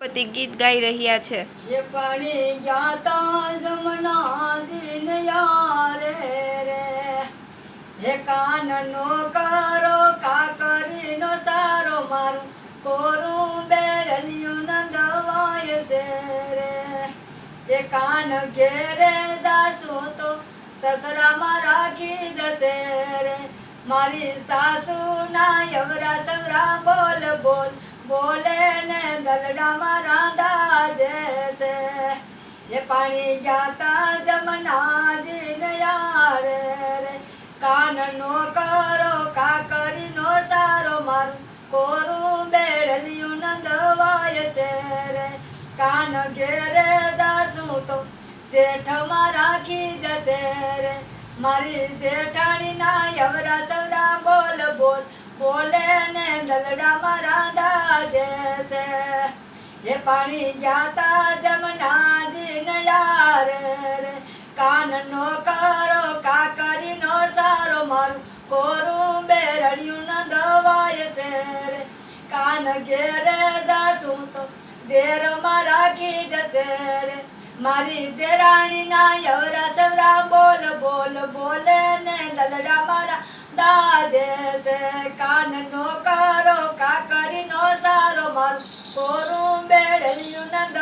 પતિ ગીત ગાઈ રહ્યા છે. એ પાણી જાતા જમના જીન યારે રે હે કાનનો કરો કાકરીનો સારો મારું કોરું બેડલિયું નંદવાય છે રે. એ કાન ઘેરે જાશું તો સસરામાં રાખી જશે રે. મારી સાસુ ના યવરા સવરા બોલ બોલ બોલે ને દલડામાં રાંધા જશે એ પાણી જાતા જમનાજી ને યાર રે. કાનનો કરો, કાકરીનો સારો, મારું કોરું બેડલિયું નંદવાય છે રે કાન ઘેરે જાશું તો જેઠમાં રાખી જશે રે. મારી જેઠાણી ના યવરા સવરા બોલ બોલ, બોલે ને દલડામાં રાંધા એ પાણી જાતા જમનાજી નયાર રે. કાન નો કરો, કાકરી નો સારો મારું. કોરું બેરડિયું ન દવાય છે રે કાન ઘેરે જાસું તો દેર મારા રાખી જશે રે. મારી દેરાણી ના યવરા સવરા બોલ બોલ, બોલે ને લલડા મારા દાજે સે કાન નો કરો, કાકરી નો સારો મારું. કોરું Elionando.